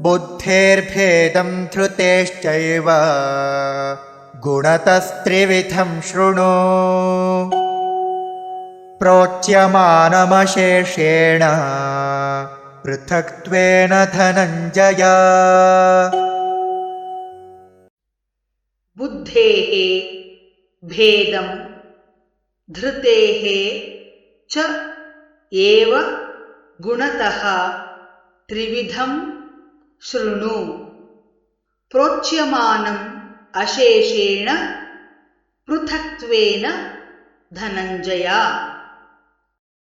बुद्धेर्भेदं धृतेश्चैव। गुणतस्त्रिविधं शृणु। प्रोच्यमानमशेषेण पृथक्त्वेन धनञ्जय। बुद्धेः भेदं धृतेः च एव गुणतः त्रिविधं శృణు. ప్రోచ్యమానం అశేషేణ పృథక్త్వేన ధనంజయ.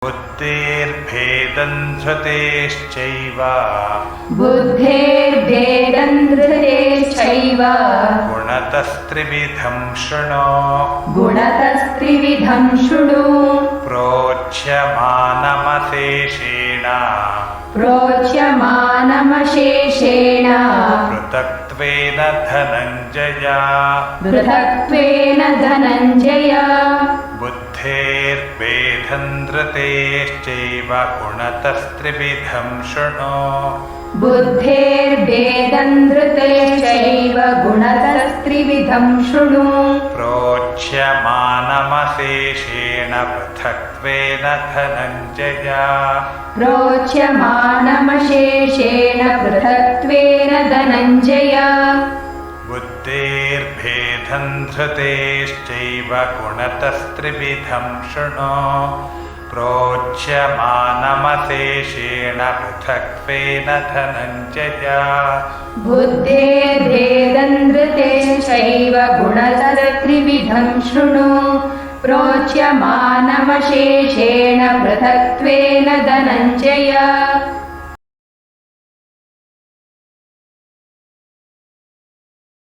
బుద్ధేర్భేదం ధృతేశ్చైవ బుద్ధేర్భేదం ధృతేశ్చైవ గుణతస్త్రివిధం శృణు. గుణతస్త్రివిధం శృణు. प्रोच्यमानमशेषेण। प्रोच्यमानमशेषेण। पृथक्त्वेन धनञ्जय। पृथक्त्वेन धनञ्जय। बुद्धेर्भेदं धृतेश्चैव गुणतस्त्रिविधं शृणु। बुद्धेर्भेदं गुणतस्त्रिविधं शृणु। प्रोच्यमानमशेषेण पृथक्त्वेन धनञ्जय। प्रोच्यमानमशेषेण पृथक्त्वेन धनञ्जय। बुद्धेर्भेदं धृतेश्चैव गुणतस्त्रिविधं शृणु। प्रोच्यमानमशेषेण पृथक्त्वेन धनञ्जय। बुद्धेर्भेदं शृणु प्रोच्यमानमशेषेण पृथक्त्वेन धनञ्जय